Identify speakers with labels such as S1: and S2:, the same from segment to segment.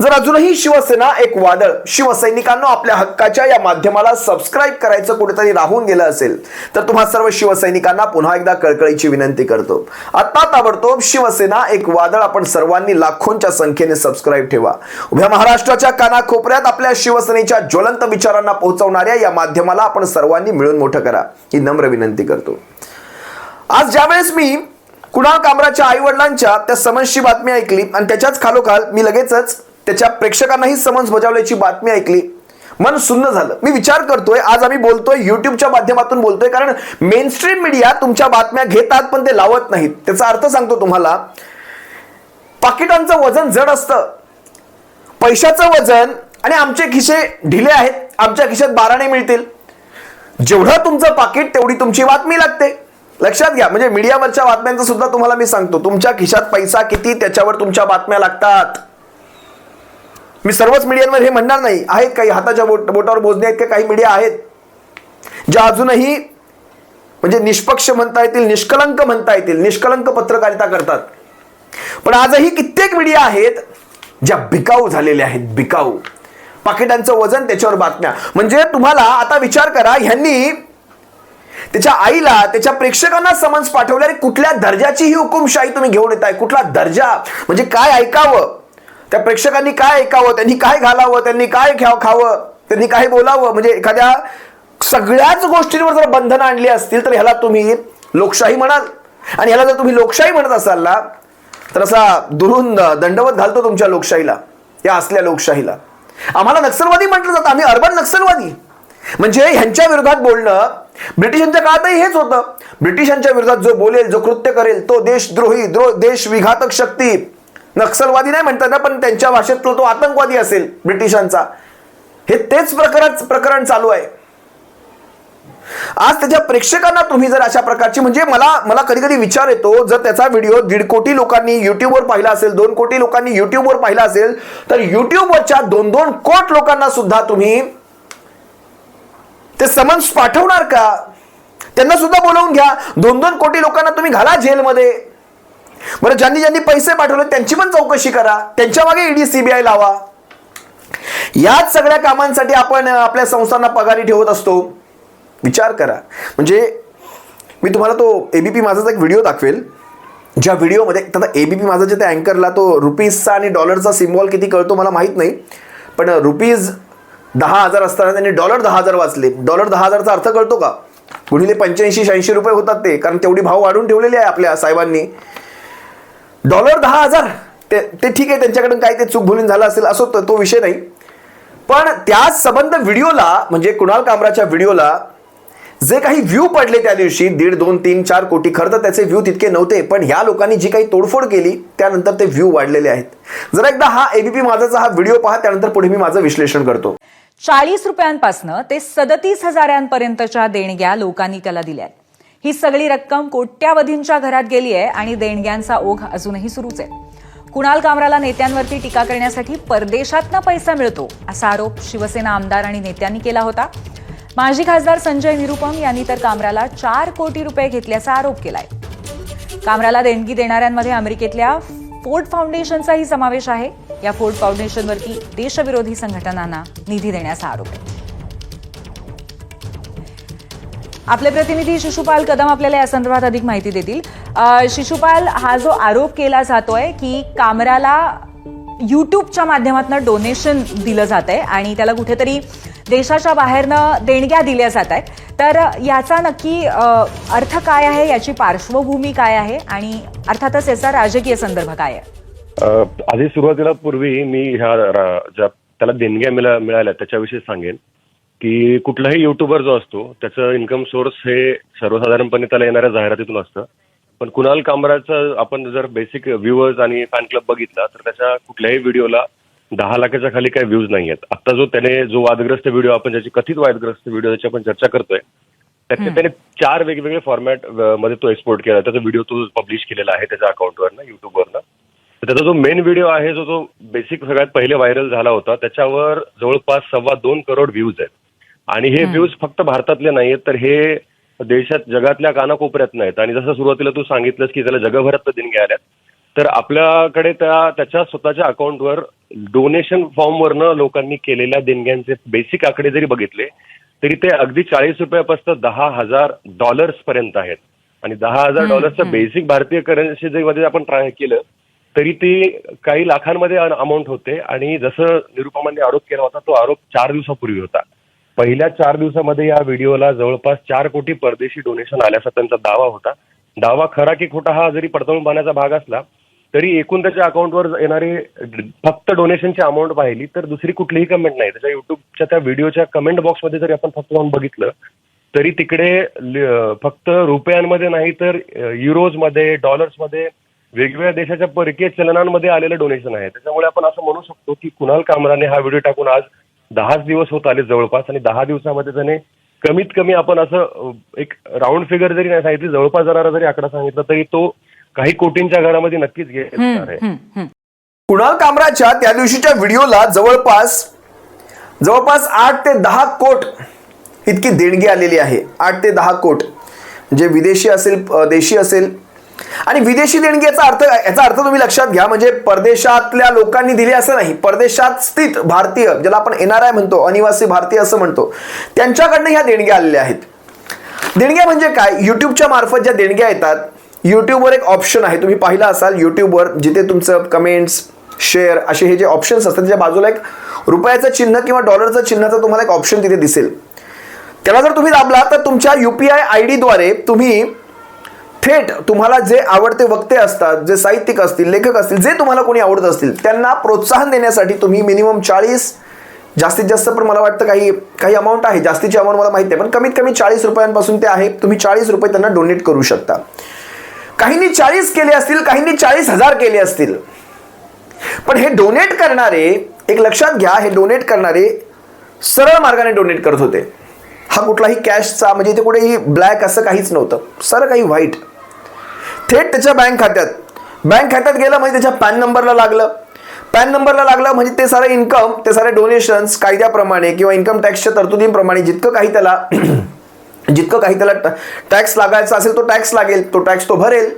S1: जर अजूनही शिवसेना एक वादळ शिवसैनिकांना आपल्या हक्काच्या या माध्यमाला सबस्क्राईब करायचं कुठेतरी राहून गेलं असेल तर तुम्हा सर्व शिवसैनिकांना पुन्हा एकदा कळकळीची विनंती करतो. आता ताबडतोब शिवसेना एक वादळ आपण सर्वांनी लाखोंच्या संख्येने सबस्क्राईब ठेवा. उभ्या महाराष्ट्राच्या कानाकोपऱ्यात आपल्या शिवसेनेच्या ज्वलंत विचारांना पोहोचवणाऱ्या या माध्यमाला आपण सर्वांनी मिळून मोठं करा ही नम्र विनंती करतो. आज ज्यावेळेस मी कुणाल कामराच्या आई वडिलांच्या त्या समन्सची बातमी ऐकली आणि त्याच्याच खालोखाल मी लगेचच त्याच्या प्रेक्षकांनाही समन्स बजावल्याची बातमी ऐकली. मन सुन्न झालं. मी विचार करतोय आज आम्ही बोलतोय युट्यूबच्या माध्यमातून बोलतोय कारण मेनस्ट्रीम मीडिया तुमच्या बातम्या घेतात पण ते लावत नाहीत. त्याचा अर्थ सांगतो तुम्हाला पाकिटांचं वजन जड असतं. पैशाचं वजन आणि आमचे खिसे ढिले आहेत. आमच्या खिशात बाराणे मिळतील. जेवढं तुमचं पाकिट तेवढी तुमची बातमी लागते. लक्षात घ्या म्हणजे मीडियावरच्या बातम्यांचं सुद्धा तुम्हाला मी सांगतो. तुमच्या खिशात पैसा किती त्याच्यावर तुमच्या बातम्या लागतात. मी सर्वच मीडियांवर हे म्हणणार नाही. आहेत काही हाताच्या बोट बोटावर मोजणे आहेत का? काही मीडिया आहेत. ज्या अजूनही म्हणजे निष्पक्ष म्हणता येतील निष्कलंक म्हणता येतील निष्कलंक पत्रकारिता करतात. पण आजही कित्येक मीडिया आहेत ज्या बिकाऊ झालेल्या आहेत बिकाऊ. पाकिटांचं वजन त्याच्यावर बातम्या. म्हणजे तुम्हाला आता विचार करा ह्यांनी त्याच्या आईला त्याच्या प्रेक्षकांना समन्स पाठवले आणि कुठल्या दर्जाची ही हुकुमशाही तुम्ही घेऊन येताय? कुठला दर्जा? म्हणजे काय ऐकावं? त्या प्रेक्षकांनी काय ऐकावं? त्यांनी काय घालावं? त्यांनी काय घ्याव खावं? त्यांनी काय बोलावं? म्हणजे एखाद्या सगळ्याच गोष्टींवर जर बंधनं आणली असतील तर ह्याला तुम्ही लोकशाही म्हणाल. आणि ह्याला जर तुम्ही लोकशाही म्हणत असाल ना तर असा दुरून दंडवत घालतो तुमच्या लोकशाहीला या असल्या लोकशाहीला. आम्हाला नक्षलवादी म्हटलं जातं. आम्ही अर्बन नक्षलवादी म्हणजे ह्यांच्या विरोधात बोलणं ब्रिटिशांच्या काळातही हेच होतं. ब्रिटिशांच्या विरोधात जो बोलेल जो कृत्य करेल तो देशद्रोही द्रो देश विघातक शक्ती. नक्षलवादी नाही म्हणतात ना पण त्यांच्या भाषेत तो तो आतंकवादी असेल ब्रिटिशांचा. हे तेच प्रकरण प्रकरण चालू आहे. आज त्याच्या प्रेक्षकांना तुम्ही जर अशा प्रकारची म्हणजे मला मला कधी कधी विचार येतो जर त्याचा व्हिडिओ दीड कोटी लोकांनी युट्यूबवर पाहिला असेल दोन कोटी लोकांनी युट्यूबवर पाहिला असेल तर युट्यूबवरच्या दोन दोन कोट लोकांना सुद्धा तुम्ही ते समन्स पाठवणार का? त्यांना सुद्धा बोलवून घ्या. दोन दोन कोटी लोकांना तुम्ही घाला जेलमध्ये. बरं ज्यांनी ज्यांनी पैसे पाठवले त्यांची पण चौकशी करा. त्यांच्या मागे ईडी सीबीआय लावा. याच सगळ्या कामांसाठी आपण आपल्या संस्थांना पगारी ठेवत असतो. विचार करा. म्हणजे मी तुम्हाला तो एबीपी माझाचा एक व्हिडिओ दाखवेल. ज्या व्हिडिओमध्ये आता एबीपी जे त्या अँकरला तो रुपीजचा आणि डॉलरचा सिम्बॉल किती कळतो मला माहीत नाही. पण रुपीज दहा हजार असताना त्यांनी डॉलर दहा हजार वाचले. डॉलर दहा हजारचा अर्थ कळतो का? गुणिले पंच्याऐंशी शहाऐंशी रुपये होतात ते कारण तेवढी भाव वाढून ठेवलेले आहे आपल्या साहेबांनी. डॉलर दहा हजार ते ते ठीक आहे त्यांच्याकडून काय ते चूक भुलून झालं असेल असो तो- तो विषय नाही. पण त्या संबंध व्हिडिओला म्हणजे कुणाल कामराच्या व्हिडिओला जे काही व्ह्यू पडले त्या दिवशी दीड दोन तीन चार कोटी खरं तर त्याचे व्ह्यू तितके नव्हते पण ह्या लोकांनी जी काही तोडफोड केली त्यानंतर ते व्ह्यू वाढलेले आहेत. जरा एकदा हा एबीपी माझाचा हा व्हिडिओ पहा त्यानंतर पुढे मी माझं विश्लेषण करतो.
S2: चाळीस रुपयांपासनं ते सदतीस हजारांपर्यंतच्या देणग्या लोकांनी त्याला दिल्या आहेत. ही सगळी रक्कम कोट्यावधींच्या घरात गेली आहे आणि देणग्यांचा ओघ अजूनही सुरूच आहे. कुणाल कामराला नेत्यांवरती टीका करण्यासाठी परदेशातनं पैसा मिळतो असा आरोप शिवसेना आमदार आणि नेत्यांनी केला होता. माजी खासदार संजय निरुपम यांनी तर कामराला चार कोटी रुपये घेतल्याचा आरोप केलाय. कामराला देणगी देणाऱ्यांमध्ये अमेरिकेतल्या फोर्ड फाउंडेशनचाही समावेश आहे. या फोर्ड फाउंडेशनवरती देशविरोधी संघटनांना निधी देण्याचा आरोप आहे. आपले प्रतिनिधी शिशुपाल कदम आपल्याला या संदर्भात अधिक माहिती देतील. शिशुपाल हा जो आरोप केला जातोय की कामराला युट्यूबच्या माध्यमातून डोनेशन दिलं जात आहे आणि त्याला कुठेतरी देशाच्या बाहेरनं देणग्या दिल्या जात आहेत तर याचा नक्की अर्थ काय आहे? याची पार्श्वभूमी काय आहे? आणि अर्थातच याचा राजकीय संदर्भ काय आहे?
S3: आधी सुरुवातीला पूर्वी मी ह्या ज्या त्याला देणग्या मिळा मिळाल्या त्याच्याविषयी सांगेन की कुठलाही युट्यूबर जो असतो त्याचं इन्कम सोर्स हे सर्वसाधारणपणे त्याला येणाऱ्या जाहिरातीतून असतं. पण कुणाल कामराचं आपण जर बेसिक व्ह्युअर्स आणि फॅन क्लब बघितला तर त्याच्या कुठल्याही व्हिडिओला दहा लाखाच्या खाली काही व्ह्यूज नाही आहेत. आता जो त्याने जो वादग्रस्त व्हिडिओ आपण ज्याची कथित वादग्रस्त व्हिडिओ त्याची आपण चर्चा करतोय त्याचे त्याने चार वेगवेगळे फॉर्मॅटमध्ये तो एक्सपोर्ट केला. त्याचा व्हिडिओ तो पब्लिश केलेला आहे त्याच्या अकाउंटवरनं युट्यूबवरनं तर त्याचा जो मेन व्हिडिओ आहे जो तो बेसिक सगळ्यात पहिले व्हायरल झाला होता त्याच्यावर जवळपास सव्वा दोन करोड व्ह्यूज आहेत. आणि हे व्ह्यूज फक्त भारतातले नाहीयेत तर हे देशात जगातल्या कानाकोपऱ्यात नाहीत. आणि जसं सुरुवातीला तू सांगितलंस की त्याला जगभरात देणग्या आल्यात. तर आपल्याकडे त्या त्याच्या स्वतःच्या अकाउंटवर डोनेशन फॉर्मवरनं लोकांनी केलेल्या देणग्यांचे बेसिक आकडे जरी बघितले तरी ते अगदी चाळीस रुपयापासून दहा हजार डॉलर्स पर्यंत आहेत. आणि दहा हजार डॉलर्सचं बेसिक भारतीय करन्सी जरी मध्ये आपण ट्राय केलं तरी ती काही लाखांमध्ये अमाऊंट होते. आणि जसं निरुपमांनी आरोप केला होता तो आरोप चार दिवसापूर्वी होता. पहिल्या चार दिवसामध्ये या व्हिडिओला जवळपास चार कोटी परदेशी डोनेशन आल्याचा त्यांचा दावा होता. दावा खरा की खोटा हा जरी पडताळून पाहण्याचा भाग असला तरी एकूण त्याच्या अकाउंटवर येणारी फक्त डोनेशनची अमाऊंट पाहिली तर दुसरी कुठलीही कमेंट नाही. त्याच्या युट्यूबच्या त्या व्हिडिओच्या कमेंट बॉक्समध्ये जरी आपण फक्त जाऊन बघितलं तरी तिकडे फक्त रुपयांमध्ये नाही तर युरोजमध्ये डॉलर्समध्ये वेगवेगळ्या देशाच्या परकीय चलनांमध्ये आलेलं डोनेशन आहे. त्याच्यामुळे आपण असं म्हणू शकतो की कुणाल कामराने हा व्हिडिओ टाकून आज दहाच दिवस होत आले जवळपास आणि दहा दिवसामध्ये त्याने कमीत कमी आपण असं एक राऊंड फिगर जरी नाही सांगितली जवळपास जरा जरी आकडा सांगितला तरी तो काही कोटींच्या घरामध्ये नक्कीच घेणार आहे.
S1: कुणाल कामराच्या त्या दिवशीच्या व्हिडिओला जवळपास जवळपास आठ ते दहा कोट इतकी देणगी आलेली आहे. आठ ते दहा कोट. म्हणजे विदेशी असेल देशी असेल आणि विदेशी देणगी याचा अर्थ याचा अर्थ तुम्ही लक्षात घ्या म्हणजे परदेशातल्या लोकांनी दिली असं नाही. परदेशात स्थित भारतीय ज्याला आपण एन आर आय म्हणतो अनिवासी भारतीय असं म्हणतो त्यांच्याकडनं ह्या देणग्या आलेल्या आहेत. देणग्या म्हणजे काय? युट्यूबच्या मार्फत ज्या देणग्या येतात युट्यूबवर एक ऑप्शन आहे. तुम्ही पाहिला असाल युट्यूबवर जिथे तुमचं कमेंट्स शेअर असे हे जे ऑप्शन्स असतात त्याच्या बाजूला एक रुपयाचं चिन्ह किंवा डॉलरचं चिन्हाचं तुम्हाला एक ऑप्शन तिथे दिसेल. त्याला जर तुम्ही दाबला तर तुमच्या युपीआय आय डीद्वारे तुम्ही थेट तुम्हाला जे आवडते वक्ते असतात जे साहित्यिक असतील लेखक असतील जे तुम्हाला कोणी आवडत असतील त्यांना प्रोत्साहन देण्यासाठी तुम्ही मिनिमम चाळीस जास्तीत जास्त पण मला वाटतं काही काही अमाऊंट आहे. जास्तीची अमाऊंट मला माहिती आहे पण कमीत कमी चाळीस रुपयांपासून ते आहे. तुम्ही चाळीस रुपये त्यांना डोनेट करू शकता. काहींनी चाळीस केले असतील काहींनी चाळीस हजार केले असतील. पण हे डोनेट करणारे एक लक्षात घ्या हे डोनेट करणारे सरळ मार्गाने डोनेट करत होते. हा कुठलाही कॅशचा म्हणजे इथे कुठेही ब्लॅक असं काहीच नव्हतं. सरळ काही व्हाईट थेट त्याच्या बँक खात्यात. बँक खात्यात गेलं म्हणजे त्याच्या पॅन नंबरला लागलं. पॅन नंबरला लागलं म्हणजे ते सारे इन्कम ते सारे डोनेशन्स कायद्याप्रमाणे किंवा इन्कम टॅक्सच्या तरतुदींप्रमाणे जितकं काही त्याला जितकं काही त्याला टॅक्स लागायचा असेल तो टॅक्स लागेल तो टॅक्स तो भरेल.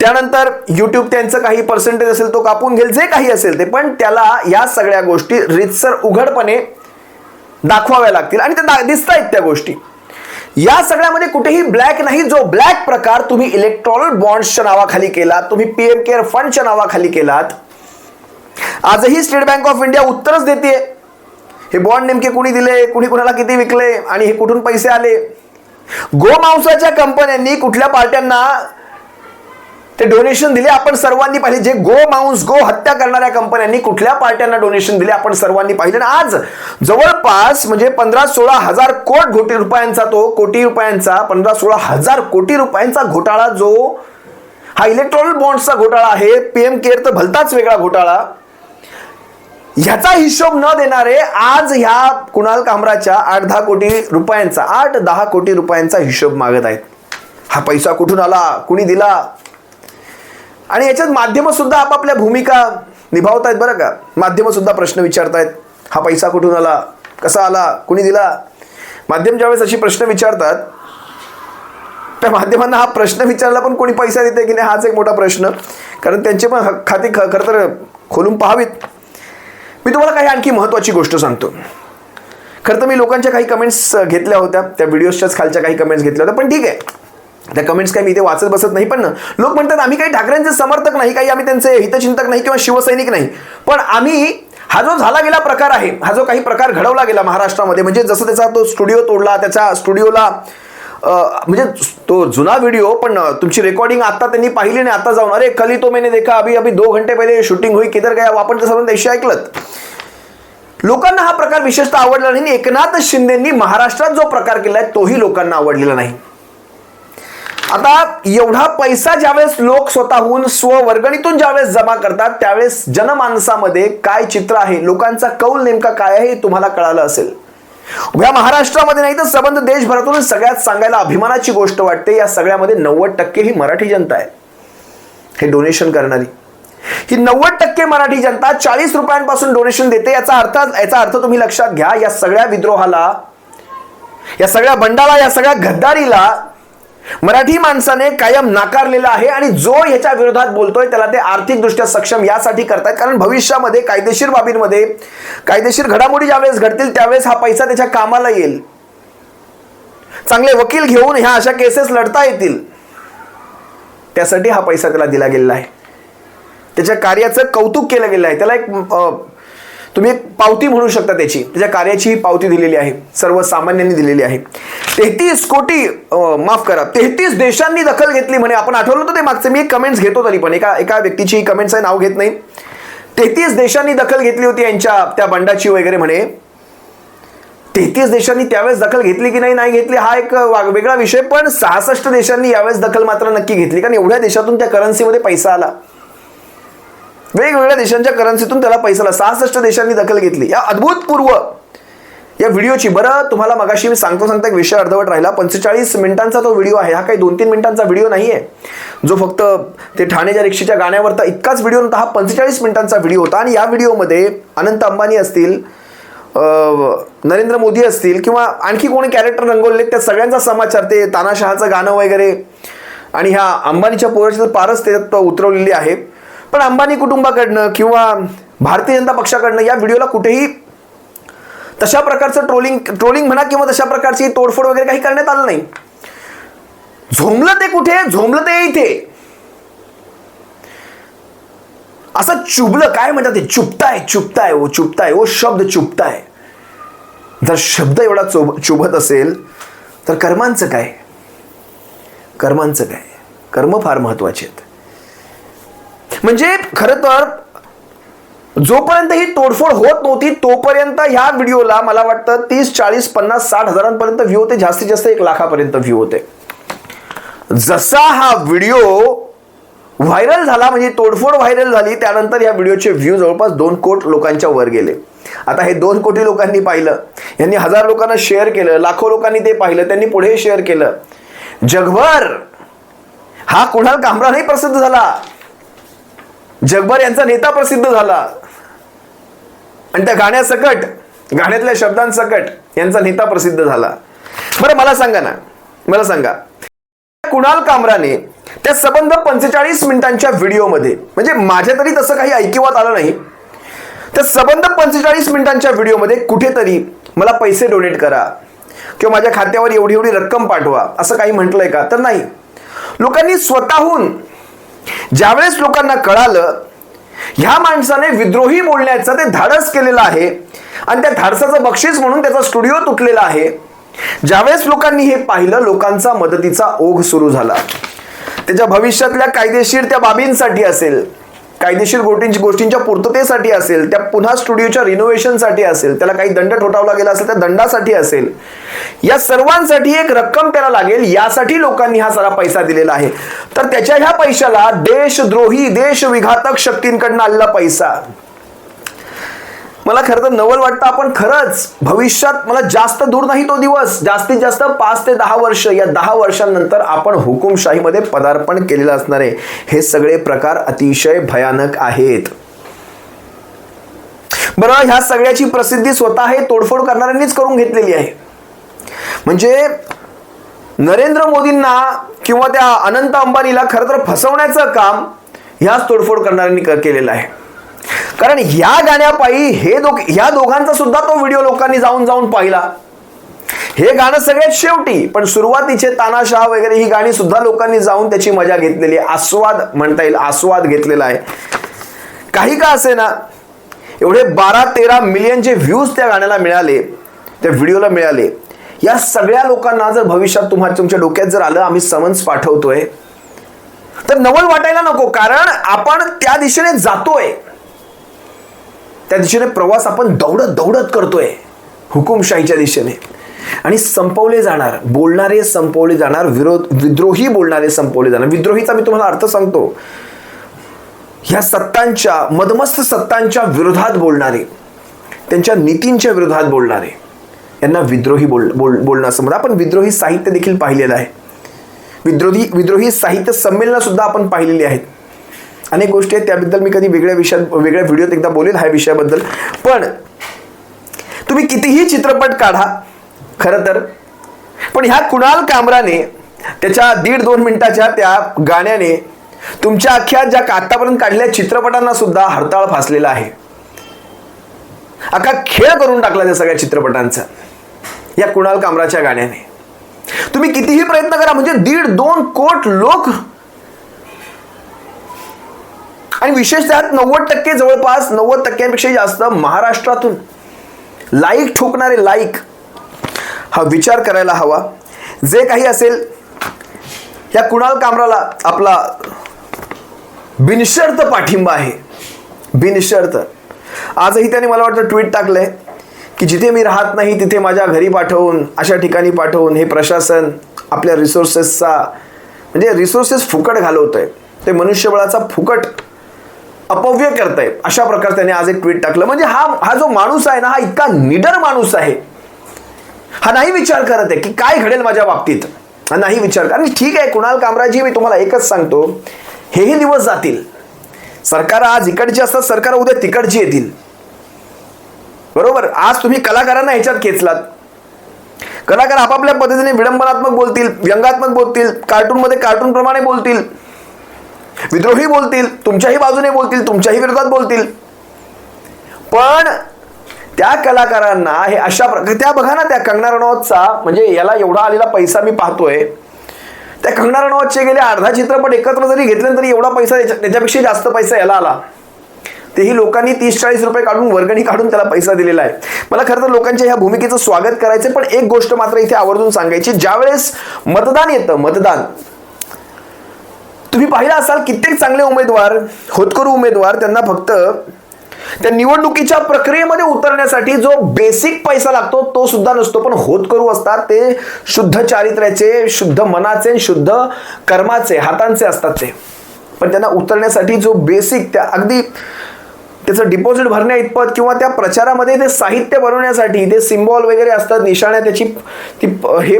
S1: त्यानंतर यूट्यूब त्यांचं काही पर्सेंटेज असेल तो कापून घेईल जे काही असेल ते. पण त्याला या सगळ्या गोष्टी रितसर उघडपणे दाखवाव्या लागतील. आणि ते दिसत आहेत त्या गोष्टी. या सगळ्यामध्ये कुठेही ब्लॅक नाही. जो ब्लॅक प्रकार तुम्ही इलेक्ट्रॉनिक बॉन्ड्सच्या नावाखाली केलात तुम्ही पीएम केअर फंडच्या नावाखाली केलात आजही स्टेट बँक ऑफ इंडिया उत्तरच देते हे बॉन्ड नेमके कुणी दिले? कुणी कुणाला किती विकले? आणि हे कुठून पैसे आले? गोमांसाच्या कंपन्यांनी कुठल्या पार्ट्यांना ते डोनेशन दिले आपण सर्वांनी पाहिले. जे गो मांस गो हत्या करणाऱ्या कंपन्यांनी कुठल्या पार्ट्यांना डोनेशन दिले आपण सर्वांनी पाहिले. आणि आज जवळपास म्हणजे पंधरा सोळा हजार कोट कोटी रुपयांचा तो कोटी रुपयांचा पंधरा सोळा हजार कोटी रुपयांचा घोटाळा जो हा इलेक्ट्रॉनिक बॉन्ड्सचा घोटाळा आहे. पीएम केअर तर भलताच वेगळा घोटाळा. ह्याचा हिशोब न देणारे आज ह्या कुणाल कामराच्या आठ दहा कोटी रुपयांचा आठ दहा कोटी रुपयांचा हिशोब मागत आहेत. हा पैसा कुठून आला? कुणी दिला? आणि याच्यात माध्यमं सुद्धा आपापल्या भूमिका निभावत आहेत बरं का. माध्यमं सुद्धा प्रश्न विचारतायत. हा पैसा कुठून आला? कसा आला? कुणी दिला? माध्यम ज्यावेळेस अशी प्रश्न विचारतात त्या माध्यमांना हा प्रश्न विचारला पण कोणी पैसा देते की नाही? हाच एक मोठा प्रश्न. कारण त्यांचे पण खाते खाती ख खरं तर खोलून पाहावीत. मी तुम्हाला काही आणखी महत्त्वाची गोष्ट सांगतो. खरं तर मी लोकांच्या काही कमेंट्स घेतल्या होत्या. त्या व्हिडिओजच्याच खालच्या काही कमेंट्स घेतल्या होत्या. पण ठीक आहे. त्या कमेंट्स काही मी इथे वाचत बसत नाही पण लोक म्हणतात आम्ही काही ठाकरेंचे समर्थक नाही काही आम्ही त्यांचे हितचिंतक नाही किंवा शिवसैनिक नाही. पण आम्ही हा जो झाला गेला प्रकार आहे हा जो काही प्रकार घडवला गेला महाराष्ट्रामध्ये म्हणजे जसं त्याचा तो स्टुडिओ तोडला त्याच्या स्टुडिओला म्हणजे तो जुना व्हिडिओ पण तुमची रेकॉर्डिंग आता त्यांनी पाहिली नाही आता जाऊन अरे कली तो मैंने देखा अभी अभी दो घंटे पहिले शूटिंग होई किधर गया आपण ते सर्व देशी ऐकलं लोकांना हा प्रकार विशेषतः आवडला नाही एकनाथ शिंदेंनी महाराष्ट्रात जो प्रकार केला आहे तोही लोकांना आवडलेला नाही. आता एवढा पैसा ज्यावेळेस लोक स्वतःहून स्ववर्गणीतून ज्यावेळेस जमा करतात त्यावेळेस जनमानसामध्ये काय चित्र आहे? लोकांचा कौल नेमका काय आहे हे तुम्हाला कळालं असेल. उभ्या महाराष्ट्रामध्ये नाही तर संबंध देशभरातून सगळ्यात सांगायला अभिमानाची गोष्ट वाटते या सगळ्यामध्ये नव्वद टक्के ही मराठी जनता आहे. हे डोनेशन करणारी. ही नव्वद टक्के मराठी जनता चाळीस रुपयांपासून डोनेशन देते याचा अर्थ याचा अर्थ तुम्ही लक्षात घ्या या सगळ्या विद्रोहाला या सगळ्या बंडाला या सगळ्या गद्दारीला मराठी माणसाने कायम नाकारलेला आहे आणि जो ह्याच्या विरोधात बोलतोय त्याला ते आर्थिकदृष्ट्या सक्षम यासाठी करतायत. कारण भविष्यामध्ये कायदेशीर बाबींमध्ये कायदेशीर घडामोडी ज्यावेळेस घडतील त्यावेळेस हा पैसा त्याच्या कामाला येईल. चांगले वकील घेऊन ह्या अशा केसेस लढता येतील. त्यासाठी हा पैसा त्याला दिला गेलेला आहे. त्याच्या कार्याचं कौतुक केलं गेलं आहे. त्याला एक तुम्ही एक पावती म्हणू शकता त्याची. त्याच्या कार्याची ही पावती दिलेली आहे. सर्वसामान्यांनी दिलेली आहे. तेहतीस कोटी माफ करा तेहतीस देशांनी दखल घेतली म्हणे. आपण आठवलं होतं ते मागचं? मी कमेंट्स घेतो तरी पण. एका एका व्यक्तीची कमेंट्स आहे नाव घेत नाही. तेहतीस देशांनी दखल घेतली होती यांच्या त्या बंडाची वगैरे म्हणे. तेहतीस देशांनी त्यावेळेस दखल घेतली की नाही नाही घेतली हा एक वेगळा विषय. पण सहासष्ट देशांनी यावेळेस दखल मात्र नक्की घेतली. कारण एवढ्या देशातून त्या करन्सीमध्ये पैसा आला. वेगवेगळ्या देशांच्या करन्सीतून त्याला पैसाला सहासष्ट देशांनी दखल घेतली. या अद्भुतपूर्व या व्हिडिओची बरं तुम्हाला मगाशी मी सांगतो सांगता एक विषय अर्धवट राहिला. पंचेचाळीस मिनिटांचा तो व्हिडिओ आहे. हा काही दोन तीन मिनिटांचा व्हिडिओ नाही आहे जो फक्त ते ठाणेच्या रिक्षेच्या गाण्यावरचा इतकाच व्हिडिओ नव्हता हा पंचेचाळीस मिनिटांचा व्हिडिओ होता. आणि या व्हिडिओमध्ये अनंत अंबानी असतील नरेंद्र मोदी असतील किंवा आणखी कोणी कॅरेक्टर रंगवले त्या सगळ्यांचा समाचार ते तानाशहाचं गाणं वगैरे आणि ह्या अंबानीच्या पोराची तर पारच त्याच्यात उतरवलेली आहे. पण अंबानी कुटुंबाकडनं किंवा भारतीय जनता पक्षाकडनं या व्हिडिओला कुठेही तशा प्रकारचं ट्रोलिंग ट्रोलिंग म्हणा किंवा तशा प्रकारची तोडफोड वगैरे काही करण्यात आलं नाही. झोंबलं ते कुठे? झोंबलं ते इथे. असं चुबलं काय म्हणतात ते? चुपताय चुपताय ओ चुपताय ओ शब्द चुपताय. जर शब्द एवढा चोब चुभत असेल तर कर्मांचं काय? कर्मांचं काय? कर्म फार महत्त्वाचे आहेत. म्हणजे खरं तर जोपर्यंत ही तोडफोड होत नव्हती तोपर्यंत ह्या व्हिडिओला मला वाटतं तीस चाळीस पन्नास साठ हजारांपर्यंत व्ह्यू होते. जास्तीत जास्त एक लाखापर्यंत व्ह्यू होते. जसा हा व्हिडिओ व्हायरल झाला म्हणजे तोडफोड व्हायरल झाली त्यानंतर या व्हिडिओचे व्ह्यू जवळपास दोन कोट लोकांच्या वर गेले. आता हे दोन कोटी लोकांनी पाहिलं. यांनी हजार लोकांना शेअर केलं लाखो लोकांनी ते पाहिलं त्यांनी पुढे शेअर केलं. जगभर हा कुणाल कामरानही प्रसिद्ध झाला. जगभर यांचा नेता प्रसिद्ध झाला. आणि त्या गाण्यासकट गाण्यातल्या शब्दांसकट यांचा नेता प्रसिद्ध झाला. बरं मला सांगा ना मला सांगा. कुणाल कामराने त्या सबंध पंचेचाळीस मिनिटांच्या व्हिडिओमध्ये म्हणजे माझ्या तरी तसं काही ऐकिवात आलं नाही त्या सबंध पंचेचाळीस मिनिटांच्या व्हिडिओमध्ये कुठेतरी मला पैसे डोनेट करा किंवा माझ्या खात्यावर एवढी एवढी रक्कम पाठवा असं काही म्हटलंय का? तर नाही. लोकांनी स्वतःहून ज्यावेळेस लोकांना कळालं ह्या माणसाने विद्रोही बोलण्याचं ते धाडस केलेलं आहे आणि त्या धाडसाचं बक्षीस म्हणून त्याचा स्टुडिओ तुटलेला आहे. ज्यावेळेस लोकांनी हे पाहिलं लोकांचा मदतीचा ओघ सुरू झाला. त्याच्या भविष्यातल्या कायदेशीर त्या बाबींसाठी असेल कायदेशीर गोष्टींची गोष्टींच्या पूर्ततेसाठी असेल त्या पुन्हा स्टुडिओच्या रिनोव्हेशनसाठी असेल त्याला काही दंड ठोठावला गेला असेल त्या दंडासाठी असेल या सर्वांसाठी एक रक्कम त्याला लागेल यासाठी लोकांनी हा सारा पैसा दिलेला आहे. तर त्याच्या ह्या पैशाला देशद्रोही देशविघातक शक्तींकडनं आलेला पैसा. मला खरं तर नवल वाटतं आपण खरंच भविष्यात मला जास्त दूर नाही तो दिवस. जास्तीत जास्त पाच ते दहा वर्ष या दहा वर्षांनंतर आपण हुकुमशाहीमध्ये पदार्पण केलेलं असणार आहे. हे सगळे प्रकार अतिशय भयानक आहेत. बरं ह्या सगळ्याची प्रसिद्धी स्वतः हे तोडफोड करणाऱ्यांनीच करून घेतलेली आहे. म्हणजे नरेंद्र मोदींना किंवा त्या अनंत अंबानीला खरं तर फसवण्याचं काम ह्याच तोडफोड करणाऱ्यांनी केलेलं आहे. कारण या गाण्यापायी हे दोघ ह्या दोघांचा सुद्धा तो व्हिडिओ लोकांनी जाऊन जाऊन पाहिला. हे गाणं सगळ्यात शेवटी पण सुरुवातीचे तानाशाह वगैरे ही गाणी सुद्धा लोकांनी जाऊन त्याची मजा घेतलेली आहे. आस्वाद म्हणता येईल आस्वाद घेतलेला आहे. काही का असे ना एवढे बारा तेरा मिलियनचे व्ह्यूज त्या गाण्याला मिळाले त्या व्हिडिओला मिळाले या सगळ्या लोकांना जर भविष्यात तुम्हाला तुमच्या डोक्यात जर आलं आम्ही समन्स पाठवतोय तर नवल वाटायला नको. कारण आपण त्या दिशेने जातोय. त्या दिशेने प्रवास आपण दौडत दौडत करतोय. हुकुमशाहीच्या दिशेने. आणि संपवले जाणार बोलणारे संपवले जाणार विरोध विद्रोही बोलणारे संपवले जाणार. विद्रोहीचा मी तुम्हाला अर्थ सांगतो. ह्या सत्तांच्या मदमस्त सत्तांच्या विरोधात बोलणारे त्यांच्या नीतींच्या विरोधात बोलणारे यांना विद्रोही बोल बोल बोलणं असं म्हणतात आपण विद्रोही साहित्य देखील पाहिलेलं आहे. विद्रोही विद्रोही साहित्य संमेलनसुद्धा आपण पाहिलेली आहेत. अनेक गोष्टी आहेत त्याबद्दल मी कधी वेगळ्या विषयात वेगळ्या व्हिडिओत एकदा बोलेल ह्या विषयाबद्दल. पण तुम्ही कितीही चित्रपट काढा खरं तर पण ह्या कुणाल कामराने त्याच्या दीड दोन मिनिटाच्या त्या गाण्याने तुमच्या अख्ख्या ज्या आतापर्यंत काढलेल्या चित्रपटांना सुद्धा हरताळ फासलेला आहे. अख्खा खेळ करून टाकला त्या सगळ्या चित्रपटांचा या कुणाल कामराच्या गाण्याने. तुम्ही कितीही प्रयत्न करा म्हणजे दीड दोन कोट लोक आणि विशेषतः नव्वद टक्के जवळपास नव्वद टक्क्यांपेक्षा जास्त महाराष्ट्रातून लाईक ठोकणारे लाईक हा विचार करायला हवा. जे काही असेल या कुणाल कामराला आपला बिनशर्त पाठिंबा आहे. बिनशर्त. आजही त्याने मला वाटतं ट्विट टाकलंय की जिथे मी राहत नाही तिथे माझ्या घरी पाठवून अशा ठिकाणी पाठवून हे प्रशासन आपल्या रिसोर्सेसचा म्हणजे रिसोर्सेस फुकट घालवतंय. ते मनुष्यबळाचा फुकट अपव्य करताय अशा प्रकारे त्याने आज एक ट्विट टाकलं. म्हणजे हा हा जो माणूस आहे ना हा इतका निडर माणूस आहे. हा नाही विचार करत आहे की काय घडेल माझ्या बाबतीत. हा नाही विचार कारण आणि ठीक आहे कुणाल कामराजी मी तुम्हाला एकच सांगतो. हेही दिवस जातील. सरकार आज इकडची असतात सरकार उद्या तिकडची येतील. बरोबर? आज तुम्ही कलाकारांना ह्याच्यात खेचलात. कलाकार आपापल्या पद्धतीने विडंबनात्मक बोलतील व्यंगात्मक बोलतील कार्टूनमध्ये कार्टून प्रमाणे बोलतील. विद्रोही बोलतील तुमच्याही बाजूने बोलतील तुमच्याही विरोधात बोलतील. पण त्या कलाकारांना हे अशा प्रकारे त्या बघा ना त्या कंगना रनौतचा म्हणजे याला एवढा आलेला पैसा मी पाहतोय. त्या कंगना रनौतचे गेले अर्धा चित्रपट एकत्र जरी घेतले तरी एवढा पैसा त्याच्यापेक्षा जास्त पैसा याला आला. तेही लोकांनी तीस चाळीस रुपये काढून वर्गणी काढून त्याला पैसा दिलेला आहे. मला खरं तर लोकांच्या ह्या भूमिकेचं स्वागत करायचं पण एक गोष्ट मात्र इथे आवर्जून सांगायची ज्यावेळेस मतदान येतं मतदान. तुम्ही पाहिलं असाल कित्येक चांगले उमेदवार होतकरू उमेदवार त्यांना फक्त त्या निवडणुकीच्या प्रक्रियेमध्ये उतरण्यासाठी जो बेसिक पैसा लागतो तो सुद्धा नसतो. पण होतकरू असतात ते शुद्ध चारित्र्याचे शुद्ध मनाचे शुद्ध कर्माचे हातांचे असतात ते. पण त्यांना उतरण्यासाठी जो बेसिक त्या अगदी त्याचं डिपॉझिट भरण्या इतपत किंवा त्या प्रचारामध्ये ते साहित्य बनवण्यासाठी ते सिम्बॉल वगैरे असतात निशाण्या त्याची ती हे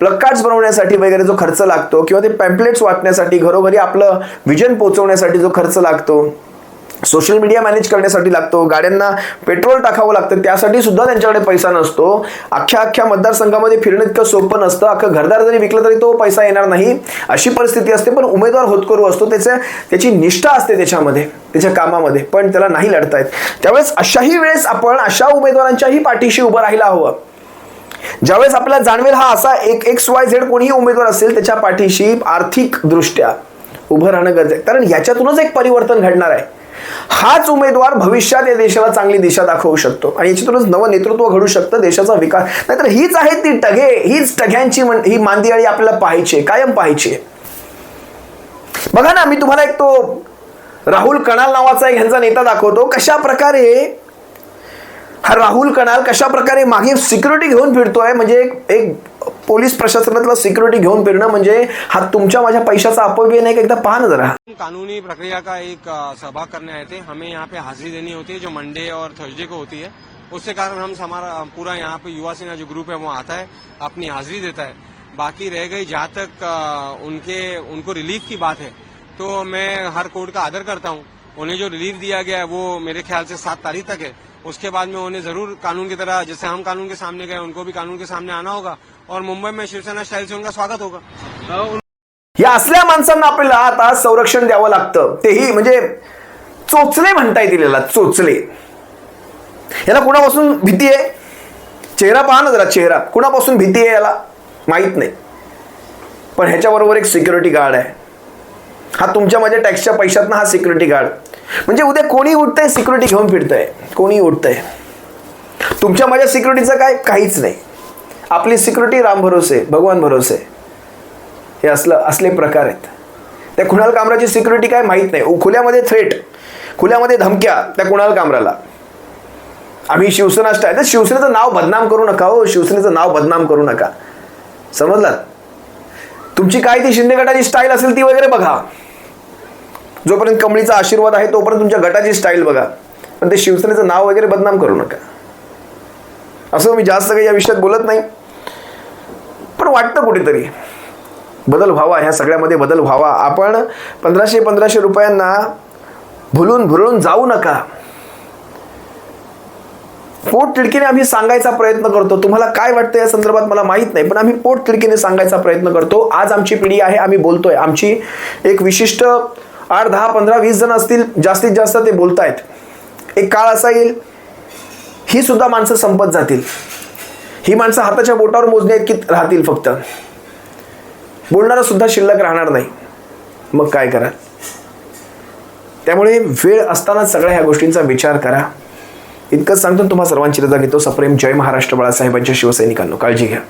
S1: प्लकार्ड्स बनवण्यासाठी वगैरे जो खर्च लागतो किंवा ते पॅम्पलेट्स वाटण्यासाठी घरोघरी आपलं विजन पोचवण्यासाठी जो खर्च लागतो. सोशल मीडिया मॅनेज करण्यासाठी लागतो गाड्यांना पेट्रोल टाकावं लागतं त्यासाठी सुद्धा त्यांच्याकडे पैसा नसतो. अख्ख्या अख्ख्या मतदारसंघामध्ये फिरणं इतकं सोपं नसतं अख्खं घरदार जरी विकलं तरी तो पैसा येणार नाही. अशी परिस्थिती असते पण उमेदवार होतकरू असतो त्याचं त्याची निष्ठा असते त्याच्यामध्ये त्याच्या कामामध्ये पण त्याला नाही लढता येत. त्यावेळेस अशाही वेळेस आपण अशा उमेदवारांच्याही पाठीशी उभं राहायला हवं. ज्यावेळेस आपल्याला जाणवेल हा असा एक एक्स वाय झेड कोणीही उमेदवार असेल त्याच्या पाठीशी आर्थिक दृष्ट्या उभं राहणं गरजेचं आहे. कारण याच्यातूनच एक परिवर्तन घडणार आहे. हाच उमेदवार भविष्यात या देशाला चांगली दिशा दाखवू शकतो. आणि याच्यातूनच नवं नेतृत्व घडू शकतं देशाचा विकास. नाहीतर हीच आहे ती टघे हीच टघ्यांची ही मांदियाळी आपल्याला पाहायची आहे, कायम पाहायची बघा ना मी तुम्हाला एक तो राहुल कणाल नावाचा एक ह्यांचा नेता दाखवतो. कशा प्रकारे हा राहुल कणाल कशा प्रकारे मागे सिक्युरिटी घेऊन फिरतोय म्हणजे एक एक पोलीस प्रशासनातला सिक्युरिटी घेऊन फिरणं म्हणजे हा तुमच्या माझ्या पैशाचा अपव्यय नाही का एकदा पहा ना जरा.
S4: कानूनी प्रक्रिया का एक सभा करने आए थे? हमें यहाँ पे हाजिरी देनी होती है, जो मंडे और थर्सडे को होती है। उसके कारण हम हमारा पूरा यहाँ पे युवा सेना जो ग्रुप है, वो आता है, अपनी हाजिरी देता है। बाकी रह गई, जहाँ तक उनके, उनको रिलीफ की बात है तो मैं हर कोर्ट का आदर करता हूँ। उन्हें जो रिलीफ दिया गया है, वो मेरे ख्याल से सात तारीख तक है। उसके बाद में उन्हें जरूर कानून की तरह जैसे हम कानून के सामने गए उनको भी कानून के सामने आना होगा। और मुंबई में शिवसेना स्टाइल से उनका स्वागत होगा।
S1: या असल्या माणसांना आपल्याला आता संरक्षण द्यावं लागतं. तेही म्हणजे चोचले म्हणता येतील याला चोचले. याला कुणापासून भीती आहे? चेहरा पहा ना जरा चेहरा. कुणापासून भीती आहे याला? माहीत नाही. पण ह्याच्याबरोबर एक सिक्युरिटी गार्ड आहे. हा तुमच्या माझ्या टॅक्सच्या पैशातनं हा सिक्युरिटी गार्ड म्हणजे उद्या कोणी उठतंय सिक्युरिटी घेऊन फिरतंय. कोणी उठतंय. तुमच्या माझ्या सिक्युरिटीचं काय? काहीच नाही. आपली सिक्युरिटी राम भरोसे भगवान भरोसे. हे असलं असले प्रकार आहेत. त्या कुणाल कामराची सिक्युरिटी काय माहीत नाही. उ- खुल्यामध्ये थ्रेट खुल्यामध्ये धमक्या त्या कुणाल कामराला. आम्ही शिवसेना स्टाईल तर शिवसेनेचं नाव बदनाम करू नका हो. शिवसेनेचं नाव बदनाम करू नका. समजलात तुमची काय ती शिंदे गटाची स्टाईल असेल ती वगैरे बघा. जोपर्यंत कमळीचा आशीर्वाद आहे तोपर्यंत तुमच्या गटाची स्टाईल बघा. पण ते शिवसेनेचं नाव वगैरे बदनाम करू नका. असं मी जास्त काही या विषयात बोलत नाही. पण वाटतं कुठेतरी. बदल व्हावा ह्या सगळ्यामध्ये बदल व्हावा. आपण पंधराशे पंधराशे रुपयांना भुलून भुरळून जाऊ नका. पोट तिडकीने आम्ही सांगायचा प्रयत्न करतो. तुम्हाला काय वाटतं या संदर्भात मला माहीत नाही पण आम्ही पोट तिडकीने सांगायचा प्रयत्न करतो. आज आमची पिढी आहे आम्ही बोलतोय. आमची एक विशिष्ट आठ दहा पंधरा वीस जण असतील जास्तीत जास्त ते बोलतायत. एक काळ असा येईल ही सुद्धा माणसं संपत जातील. ही माणसं हाताच्या बोटावर मोजणे इतकी राहतील फक्त. बोलणारा सुद्धा शिल्लक राहणार नाही. मग काय करा? त्यामुळे वेळ असताना सगळ्या ह्या गोष्टींचा विचार करा. इतकंच सांगतो तुम्हा सर्वांची रजा घेतो. सप्रेम जय महाराष्ट्र बाळासाहेबांच्या शिवसैनिकांनो. काळजी घ्या.